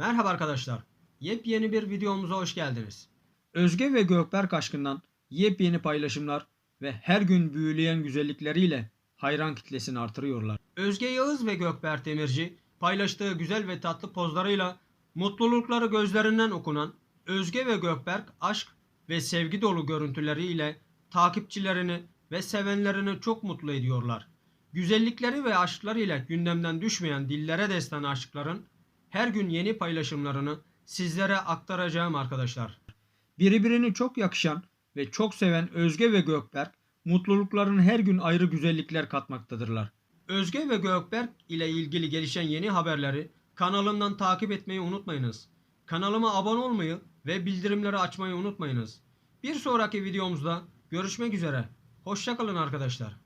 Merhaba arkadaşlar. Yepyeni bir videomuza hoş geldiniz. Özge ve Gökberk aşkından yepyeni paylaşımlar ve her gün büyüleyen güzellikleriyle hayran kitlesini artırıyorlar. Özge Yağız ve Gökberk Demirci paylaştığı güzel ve tatlı pozlarıyla mutlulukları gözlerinden okunan Özge ve Gökberk aşk ve sevgi dolu görüntüleriyle takipçilerini ve sevenlerini çok mutlu ediyorlar. Güzellikleri ve aşklarıyla gündemden düşmeyen dillere destan aşkların her gün yeni paylaşımlarını sizlere aktaracağım arkadaşlar. Birbirine çok yakışan ve çok seven Özge ve Gökberk mutlulukların her gün ayrı güzellikler katmaktadırlar. Özge ve Gökberk ile ilgili gelişen yeni haberleri kanalımdan takip etmeyi unutmayınız. Kanalıma abone olmayı ve bildirimleri açmayı unutmayınız. Bir sonraki videomuzda görüşmek üzere. Hoşçakalın arkadaşlar.